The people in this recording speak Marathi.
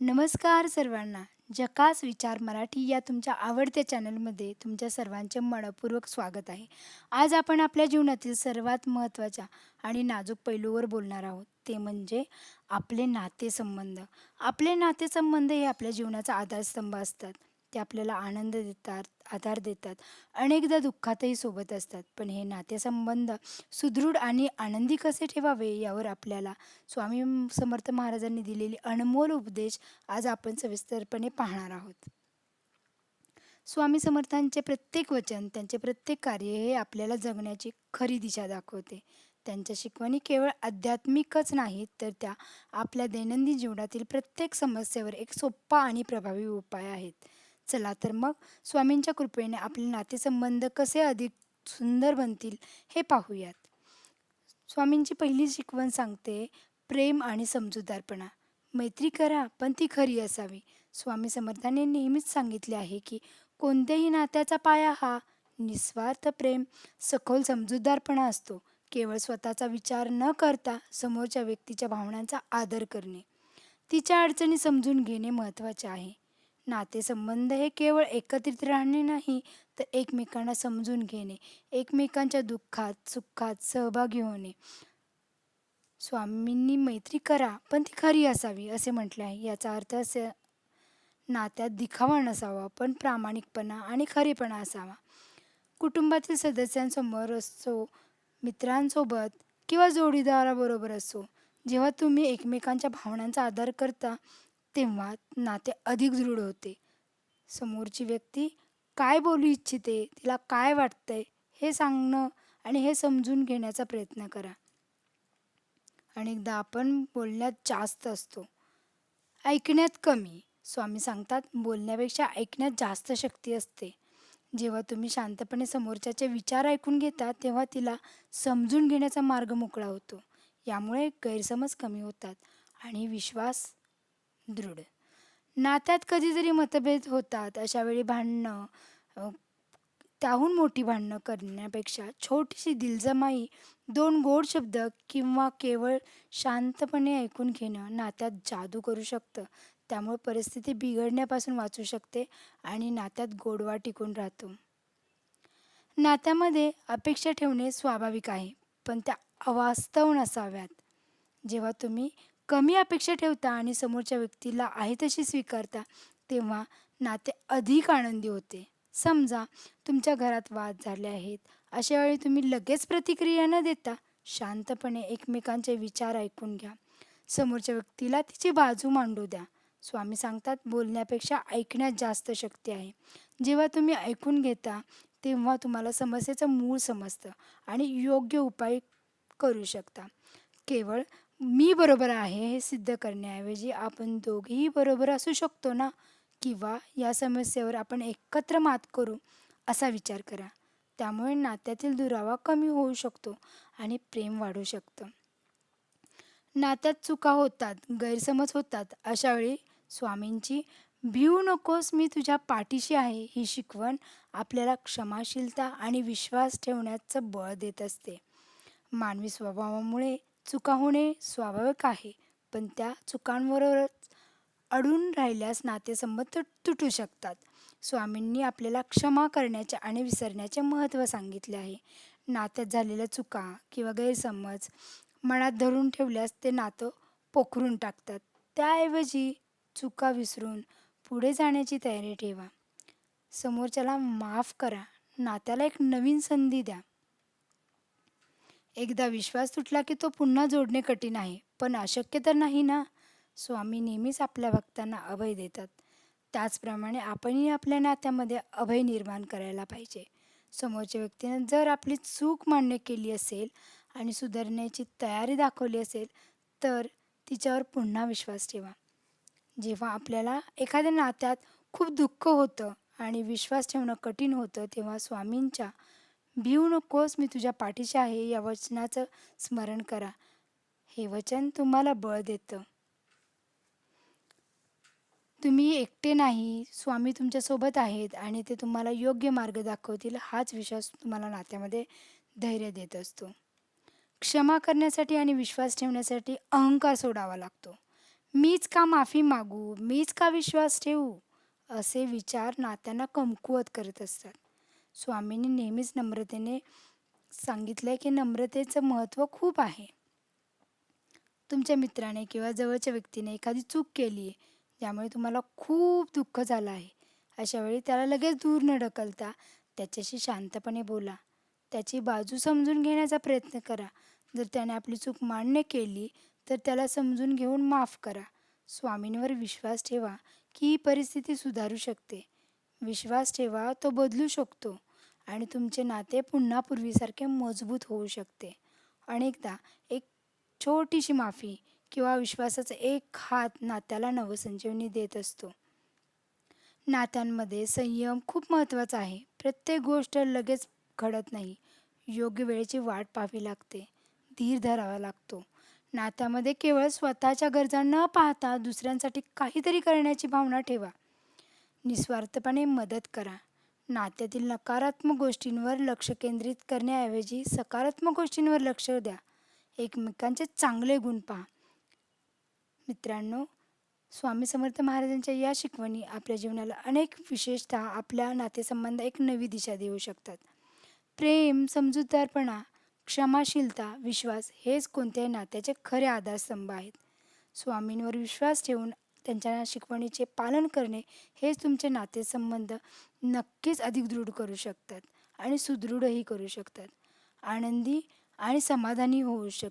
नमस्कार सर्वांना. जकास विचार मराठी या तुमच्या आवडत्या चॅनलमध्ये तुमच्या सर्वांचे मनपूर्वक स्वागत आहे. आज आपण आपल्या जीवनातील सर्वात महत्त्वाच्या आणि नाजूक पैलूवर बोलणार आहोत. ते म्हणजे आपले नातेसंबंध. आपले नातेसंबंध हे आपल्या जीवनाचा आधारस्तंभ असतात. ते आपल्याला आनंद देतात आधार देतात. अनेकदा दुःखातही सोबत असतात. पण हे नातेसंबंध सुदृढ आणि आनंदी कसे ठेवावे यावर आपल्याला स्वामी समर्थ महाराजांनी दिलेली अनमोल उपदेश आज आपण सविस्तरपणे पाहणार आहोत. स्वामी समर्थांचे प्रत्येक वचन त्यांचे प्रत्येक कार्य हे आपल्याला जगण्याची खरी दिशा दाखवते. त्यांच्या शिकवणी केवळ आध्यात्मिकच नाहीत तर त्या आपल्या दैनंदिन जीवनातील प्रत्येक समस्येवर एक सोप्पा आणि प्रभावी उपाय आहेत. चला तर मग स्वामींच्या कृपेने आपले नातेसंबंध कसे अधिक सुंदर बनतील हे पाहूयात. स्वामींची पहिली शिकवण सांगते प्रेम आणि समजूतदारपणा. मैत्री करा पण ती खरी असावी. स्वामी समर्थाने नेहमीच सांगितले आहे की कोणत्याही नात्याचा पाया हा निस्वार्थ प्रेम सखोल समजूतदारपणा असतो. केवळ स्वतःचा विचार न करता समोरच्या व्यक्तीच्या भावनांचा आदर करणे. तिच्या अडचणी समजून घेणे महत्त्वाचे आहे. नातेसंबंध हे केवळ एकत्रित राहणे नाही तर एकमेकांना समजून घेणे एकमेकांच्या दुःखात सुखात सहभागी होणे. स्वामींनी मैत्री करा पण ती खरी असावी असे म्हटले आहे. याचा अर्थ असे नात्यात दिखावा नसावा पण प्रामाणिकपणा आणि खरेपणा असावा. कुटुंबातील सदस्यांसमोर असो मित्रांसोबत किंवा जोडीदाराबरोबर असो जेव्हा तुम्ही एकमेकांच्या भावनांचा आदर करता तेव्हा नाते अधिक दृढ होते. समोरची व्यक्ती काय बोलू इच्छिते तिला काय वाटतंय हे सांगणं आणि हे समजून घेण्याचा प्रयत्न करा. अनेकदा आपण बोलण्यात जास्त असतो. ऐकण्यात कमी. स्वामी सांगतात बोलण्यापेक्षा ऐकण्यात जास्त शक्ती असते. जेव्हा तुम्ही शांतपणे समोरच्याचे विचार ऐकून घेता तेव्हा तिला समजून घेण्याचा मार्ग मोकळा होतो. यामुळे गैरसमज कमी होतात आणि विश्वास दृढ. नात्यात कधीतरी मतभेद होतात. अशावेळी भांडणं त्याहून मोठी भांडणं करण्यापेक्षा छोटीशी दिलजमाई दोन गोड शब्द किंवा केवळ शांतपणे ऐकून घेणं नात्यात जादू करू शकतं. त्यामुळे परिस्थिती बिघडण्यापासून वाचू शकते आणि नात्यात गोडवा टिकून राहतो. नात्यामध्ये अपेक्षा ठेवणे स्वाभाविक आहे पण त्या अवास्तव नसाव्यात. जेव्हा तुम्ही कमी अपेक्षा ठेवता आणि समोरच्या व्यक्तीला आहे तशी स्वीकारता तेव्हा नाते अधिक आनंदी होते. समजा तुमच्या घरात वाद झाले आहेत अशा वेळी तुम्ही लगेच प्रतिक्रिया न देता शांतपणे एकमेकांचे विचार ऐकून घ्या. समोरच्या व्यक्तीला तिची बाजू मांडू द्या. स्वामी सांगतात बोलण्यापेक्षा ऐकण्यात जास्त शक्ती आहे. जेव्हा तुम्ही ऐकून घेता तेव्हा तुम्हाला समस्येचं मूळ समजतं आणि योग्य उपाय करू शकता. केवळ मी बरोबर आहे हे सिद्ध करण्याऐवजी आपण दोघेही बरोबर असू शकतो ना? किंवा या समस्येवर आपण एकत्र मात करू असा विचार करा. त्यामुळे नात्यातील दुरावा कमी होऊ शकतो आणि प्रेम वाढू शकतं. नात्यात चुका होतात गैरसमज होतात अशावेळी स्वामींची भिवू नकोस मी तुझ्या पाठीशी आहे ही शिकवण आपल्याला क्षमाशीलता आणि विश्वास ठेवण्याचं बळ देत असते. मानवी स्वभावामुळे चुका होणे स्वाभाविक आहे पण त्या चुकांबरोबरच अडून राहिल्यास नातेसंबंध तुटू शकतात. स्वामींनी आपल्याला क्षमा करण्याचे आणि विसरण्याचे महत्त्व सांगितले आहे. नात्यात झालेल्या चुका किंवा गैरसमज मनात धरून ठेवल्यास ते नातं पोखरून टाकतात. त्याऐवजी चुका विसरून पुढे जाण्याची तयारी ठेवा. समोरच्याला माफ करा. नात्याला एक नवीन संधी द्या. एकदा विश्वास तुटला की तो पुन्हा जोडणे कठीण आहे पण अशक्य तर नाही ना? स्वामी नेहमीच आपल्या भक्तांना अभय देतात. त्याचप्रमाणे आपणही आपल्या नात्यामध्ये अभय निर्माण करायला पाहिजे. समोरच्या व्यक्तीने जर आपली चूक मान्य केली असेल आणि सुधारण्याची तयारी दाखवली असेल तर तिच्यावर पुन्हा विश्वास ठेवा. जेव्हा आपल्याला एखाद्या नात्यात खूप दुःख होतं आणि विश्वास ठेवणं कठीण होतं तेव्हा स्वामींच्या भिवू नकोस मी तुझ्या पाठीशी आहे. या वचनाचं स्मरण करा. हे वचन तुम्हाला बळ देतं. तुम्ही एकटे नाही स्वामी तुमच्यासोबत आहेत आणि ते तुम्हाला योग्य मार्ग दाखवतील हाच विश्वास तुम्हाला नात्यामध्ये धैर्य देत असतो. क्षमा करण्यासाठी आणि विश्वास ठेवण्यासाठी अहंकार सोडावा लागतो. मीच का माफी मागू? मीच का विश्वास ठेवू? असे विचार नात्यांना कमकुवत करत असतात. स्वामींनी नेहमीच नम्रतेने सांगितलं आहे की नम्रतेचं महत्त्व खूप आहे. तुमच्या मित्राने किंवा जवळच्या व्यक्तीने एखादी चूक केली आहे ज्यामुळे तुम्हाला खूप दुःख झालं आहे. अशा वेळी त्याला लगेच दूर न ढकलता त्याच्याशी शांतपणे बोला. त्याची बाजू समजून घेण्याचा प्रयत्न करा. जर त्याने आपली चूक मान्य केली तर त्याला समजून घेऊन माफ करा. स्वामींवर विश्वास ठेवा की ही परिस्थिती सुधारू शकते. विश्वास ठेवा तो बदलू शकतो. आणि तुमचे नाते पुन्हा पूर्वीसारखे मजबूत होऊ शकते. अनेकदा एक छोटीशी माफी किंवा विश्वासाचा एक हात नात्याला नवसंजीवनी देत असतो. नात्यांमध्ये संयम खूप महत्त्वाचा आहे. प्रत्येक गोष्ट लगेच घडत नाही. योग्य वेळेची वाट पाहावी लागते. धीर धरावा लागतो. नात्यामध्ये केवळ स्वतःच्या गरजा न पाहता दुसऱ्यांसाठी काहीतरी करण्याची भावना ठेवा. निस्वार्थपणे मदत करा. नात्यातील नकारात्मक गोष्टींवर लक्ष केंद्रित करण्याऐवजी सकारात्मक गोष्टींवर लक्ष द्या. एकमेकांचे चांगले गुण पहा. मित्रांनो स्वामी समर्थ महाराजांच्या या शिकवणी आपल्या जीवनाला अनेक विशेषतः आपल्या नातेसंबंध एक नवी दिशा देऊ शकतात. प्रेम समजूतदारपणा क्षमाशीलता विश्वास हेच कोणत्याही नात्याचे खरे आधारस्तंभ आहेत. स्वामींवर विश्वास ठेवून त्यांच्या शिकवणीचे पालन करणे हेच तुमचे नातेसंबंध नक्कीच अधिक दृढ करू शकतात आणि सुदृढही करू शकतात. आनंदी आणि समाधानी होऊ शकतात.